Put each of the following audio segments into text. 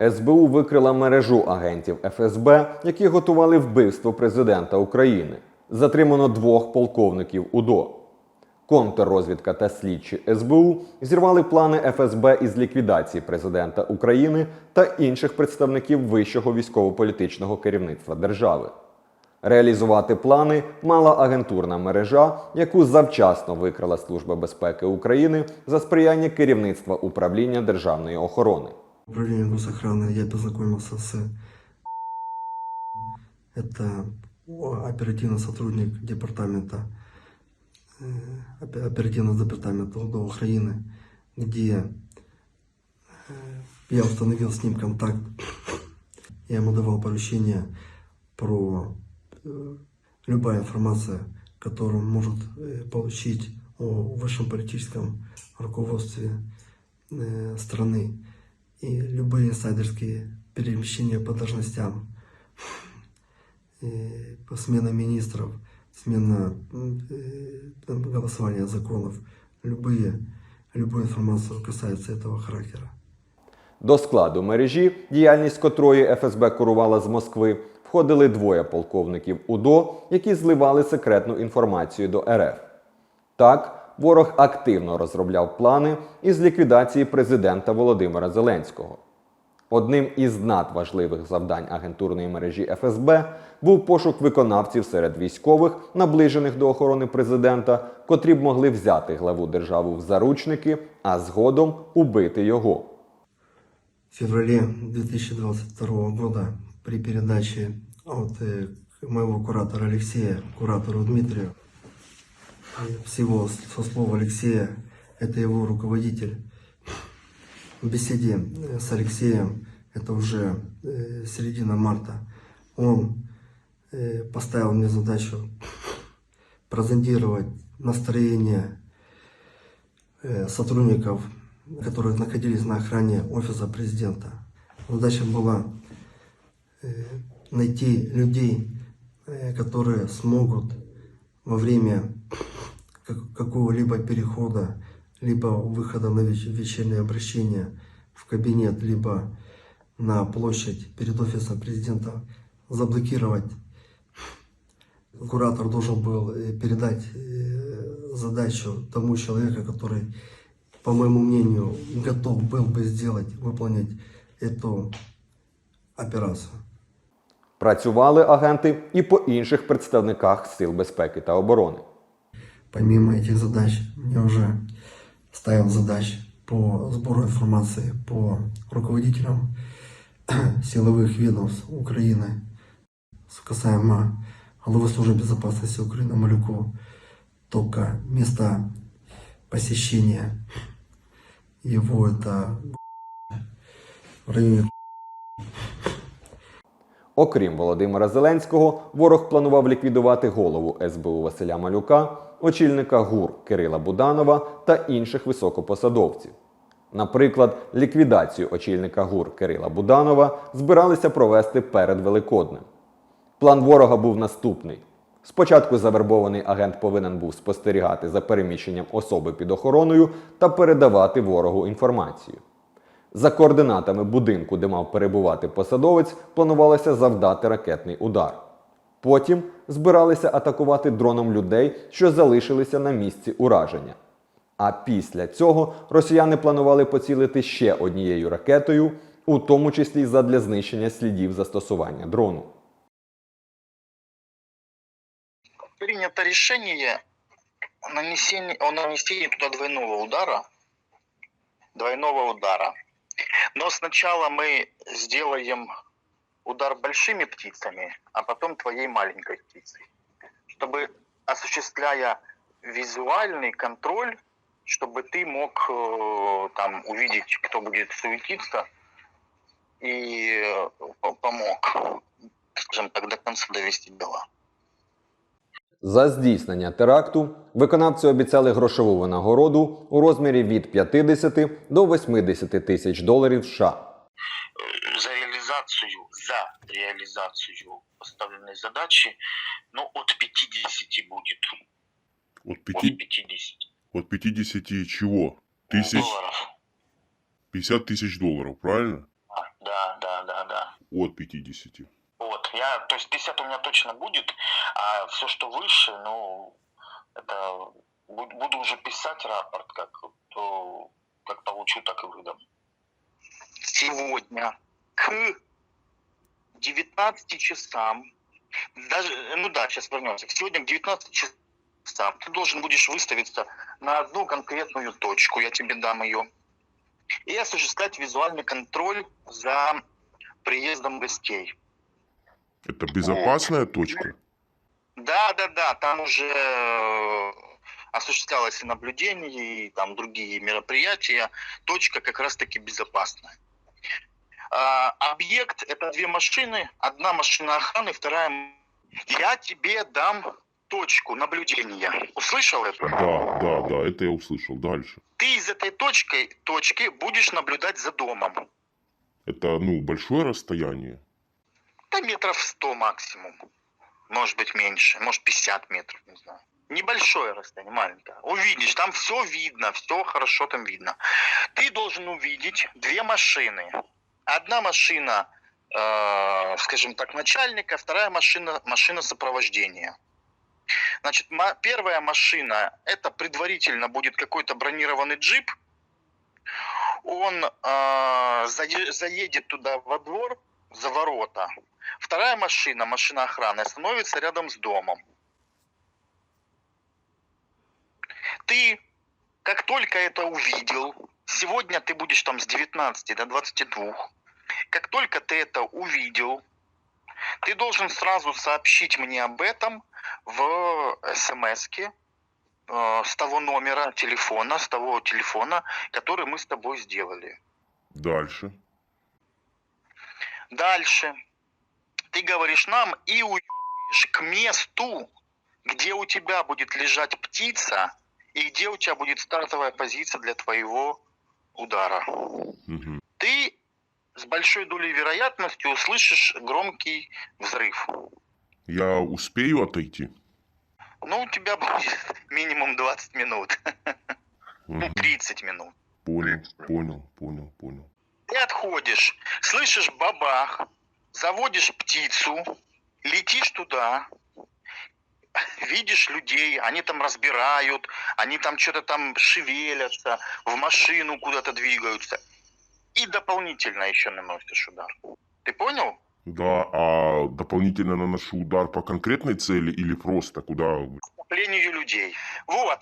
СБУ викрила мережу агентів ФСБ, які готували вбивство президента України. Затримано двох полковників УДО. Контррозвідка та слідчі СБУ зірвали плани ФСБ із ліквідації президента України та інших представників вищого військово-політичного керівництва держави. Реалізувати плани мала агентурна мережа, яку завчасно викрила Служба безпеки України за сприяння керівництва управління державної охорони. Управление госохраны я познакомился с... Это оперативный сотрудник департамента, э, опе- оперативного департамента УДО Украины, где э, я установил с ним контакт. Я ему давал поручение про э, любая информация, которую он может получить о высшем политическом руководстве страны и любые инсайдерские перемещения по должностям, и по смена министров, смена м, э, там, голосования законов, любые, любую информацию касается этого характера. До складу мережі, діяльність котрої ФСБ курувала з Москви, входили двоє полковників УДО, які зливали секретну інформацію до РФ. Так, ворог активно розробляв плани із ліквідації президента Володимира Зеленського. Одним із надважливих завдань агентурної мережі ФСБ був пошук виконавців серед військових, наближених до охорони президента, котрі б могли взяти главу держави в заручники, а згодом убити його. В феврале 2022 года при передаче от моего куратора Алексея куратору Дмитрию, всего со слова Алексея, это его руководитель, в беседе э, с Алексеем, это уже э, середина марта, он э, поставил мне задачу прозондировать настроение сотрудников, которые находились на охране офиса президента. Задача была найти людей, которые смогут во время какого-либо перехода, либо выхода на веч- вечернее обращение в кабинет, либо на площадь перед офисом президента заблокировать. Куратор должен был э, передать э, задачу тому человеку, который, по моему мнению, готов был бы сделать, выполнить эту операцию. Працювали агенти і по інших представниках сил безпеки та оборони. Помимо этих задач, мне уже ставил задач по сбору информации по руководителям силовых ведомств Украины, касаемо главы службы безопасности Украины Малюку, только место посещения его это в районе Окрім Володимира Зеленського, ворог планував ліквідувати голову СБУ Василя Малюка, очільника ГУР Кирила Буданова та інших високопосадовців. Наприклад, ліквідацію очільника ГУР Кирила Буданова збиралися провести перед Великоднем. План ворога був наступний: спочатку завербований агент повинен був спостерігати за переміщенням особи під охороною та передавати ворогу інформацію. За координатами будинку, де мав перебувати посадовець, планувалося завдати ракетний удар. Потім збиралися атакувати дроном людей, що залишилися на місці ураження. А після цього росіяни планували поцілити ще однією ракетою, у тому числі задля знищення слідів застосування дрону. принято решение о нанесении, о нанесении туда двойного удара. Двойного удара. Но сначала мы сделаем удар большими птицами, а потом твоей маленькой птицей. Чтобы, осуществляя визуальный контроль, чтобы ты мог э, там увидеть, кто будет суетиться, и э, по- помог, скажем так, до конца довести дела. За здійснення теракту виконавці обіцяли грошову винагороду у розмірі від 50 до 80 тисяч доларів США. за реализацию, за реализацию поставленной задачи, ну, от 50 будет. От, От пяти, 50 от 50 чего? Тысяч? долларов. 50 тысяч долларов, правильно? да, да, да, да. От 50. Я, то есть 50 у меня точно будет, а все, что выше, ну, это бу- буду уже писать рапорт, как, то, как получу, так и выдам. Сегодня к 19 часам, даже, ну да, сейчас вернемся, сегодня к 19 часам ты должен будешь выставиться на одну конкретную точку, я тебе дам ее, и осуществлять визуальный контроль за приездом гостей. Это безопасная точка? Да, да, да, там уже э, осуществлялось и наблюдение, и там другие мероприятия. Точка как раз-таки безопасная. А, объект – это две машины. Одна машина охраны, вторая... Я тебе дам точку наблюдения. Услышал это? Да, да, да, это я услышал. Дальше. Ты из этой точки, точки будешь наблюдать за домом. Это, ну, большое расстояние? Да метров 100 максимум. Может быть меньше, может 50 метров, не знаю. Небольшое расстояние, маленькое. Увидишь, там все видно, все хорошо там видно. Ты должен увидеть две машины. Одна машина, э, скажем так, начальника, вторая машина, машина сопровождения. Значит, первая машина, это предварительно будет какой-то бронированный джип. Он э, зае- заедет туда во двор, за ворота. Вторая машина, машина охраны, остановится рядом с домом. Ты, как только это увидел, сегодня ты будешь там с 19 до 22, как только ты это увидел, ты должен сразу сообщить мне об этом в смс с того номера телефона, с того телефона, который мы с тобой сделали. Дальше. Дальше. Ты говоришь нам и уебываешь к месту, где у тебя будет лежать птица и где у тебя будет стартовая позиция для твоего удара. Мгм. Ты с большой долей вероятности услышишь громкий взрыв. Я успею отойти? Ну, у тебя будет минимум 20 минут, ну, Мгм. 30 минут. Понял, понял, понял, понял. Ты отходишь, слышишь бабах, заводишь птицу, летишь туда, видишь людей, они там разбирают, они там что-то там шевелятся, в машину куда-то двигаются. И дополнительно еще наносишь удар. Ты понял? Да, а дополнительно наношу удар по конкретной цели или просто куда? Скоплению людей. Вот.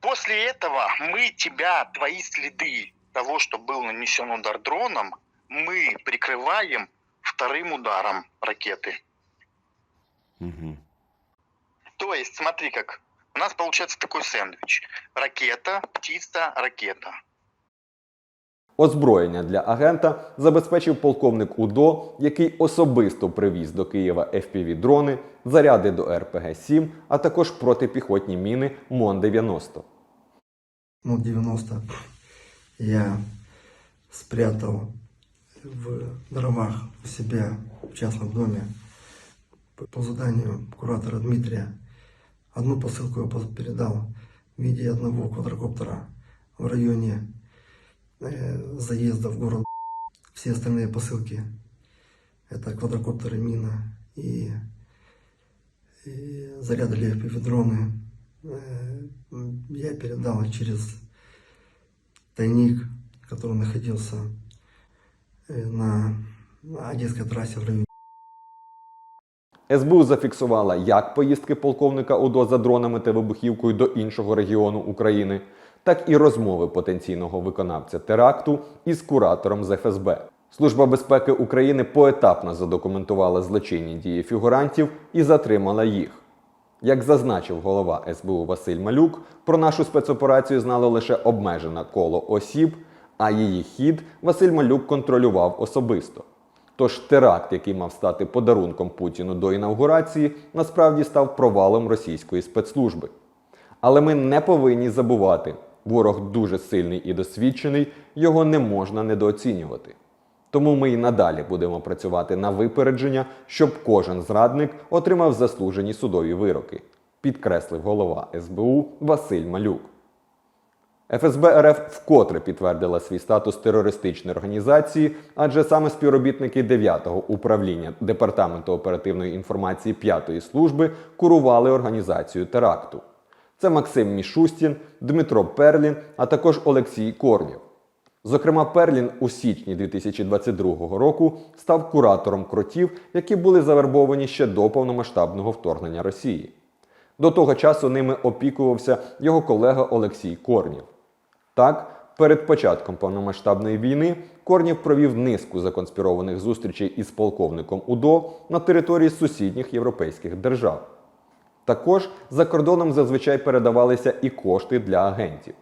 После этого мы тебя, твои следы того, что был нанесен удар дроном, мы прикрываем вторым ударом ракеты. Мгм. То есть, смотри как. У нас получается такой сэндвич. Ракета, птица, ракета. Озброєння для агента забезпечив полковник УДО, який особисто привіз до Києва FPV-дрони, заряди до РПГ-7, а також протипіхотні міни МОН-90. МОН-90 я спрятал в дровах у себя в частном доме по- заданию куратора Дмитрия. Одну посылку я передал в виде одного квадрокоптера в районе э, заезда в город. Все остальные посылки это квадрокоптеры, мина и, и заряды FPV-дроны э, я передал через тайник, который находился э, на Одесской трассе в районе СБУ зафіксувала як поїздки полковника УДО за дронами та вибухівкою до іншого регіону України, так і розмови потенційного виконавця теракту із куратором з ФСБ. Служба безпеки України поетапно задокументувала злочинні дії фігурантів і затримала їх. Як зазначив голова СБУ Василь Малюк, про нашу спецоперацію знало лише обмежене коло осіб, а її хід Василь Малюк контролював особисто. Тож теракт, який мав стати подарунком Путіну до інавгурації, насправді став провалом російської спецслужби. Але ми не повинні забувати, ворог дуже сильний і досвідчений, його не можна недооцінювати. Тому ми і надалі будемо працювати на випередження, щоб кожен зрадник отримав заслужені судові вироки, підкреслив голова СБУ Василь Малюк. ФСБ РФ вкотре підтвердила свій статус терористичної організації, адже саме співробітники 9-го управління Департаменту оперативної інформації 5-ї служби курували організацію теракту. Це Максим Мішустін, Дмитро Перлін, а також Олексій Корнєв. Зокрема, Перлін у січні 2022 року став куратором кротів, які були завербовані ще до повномасштабного вторгнення Росії. До того часу ними опікувався його колега Олексій Корнєв. Так, перед початком повномасштабної війни Корнєв провів низку законспірованих зустрічей із полковником УДО на території сусідніх європейських держав. Також за кордоном зазвичай передавалися і кошти для агентів.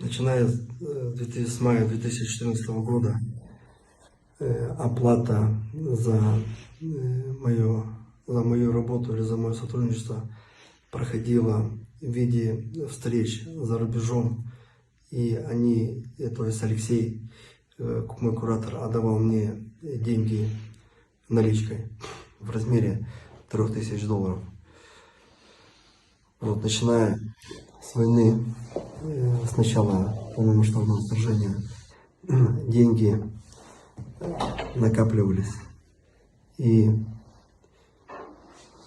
Начиная с э, 2000 с мая 2014 года э, оплата за э, мою, за мою работу или за мое сотрудничество проходила в виде встреч за рубежом. И они, то есть Алексей, мой куратор, отдавал мне деньги наличкой в размере 3000 долларов. Вот, начиная с войны, э, с начала полномасштабного вторжения, деньги накапливались и,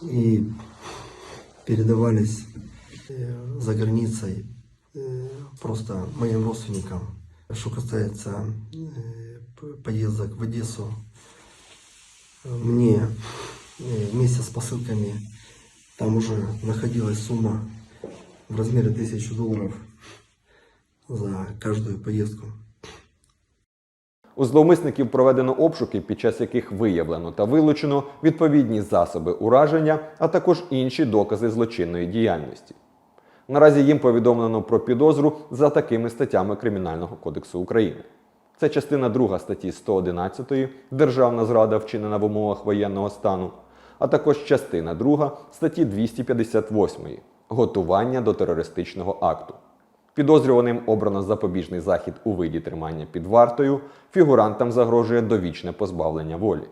и передавались э, за границей э, просто моим родственникам. Что касается поездок в Одессу, мне вместе с посылками там уже находилась сумма в размере 1000 долларов за каждую поездку. У зловмисників проведено обшуки, під час яких виявлено та вилучено відповідні засоби ураження, а також інші докази злочинної діяльності. Наразі їм повідомлено про підозру за такими статтями Кримінального кодексу України. Це частина 2 статті 111 Державна зрада вчинена в умовах воєнного стану, а також частина 2 статті 258 Готування до терористичного акту. Підозрюваним обрано запобіжний захід у виді тримання під вартою, фігурантам загрожує довічне позбавлення волі.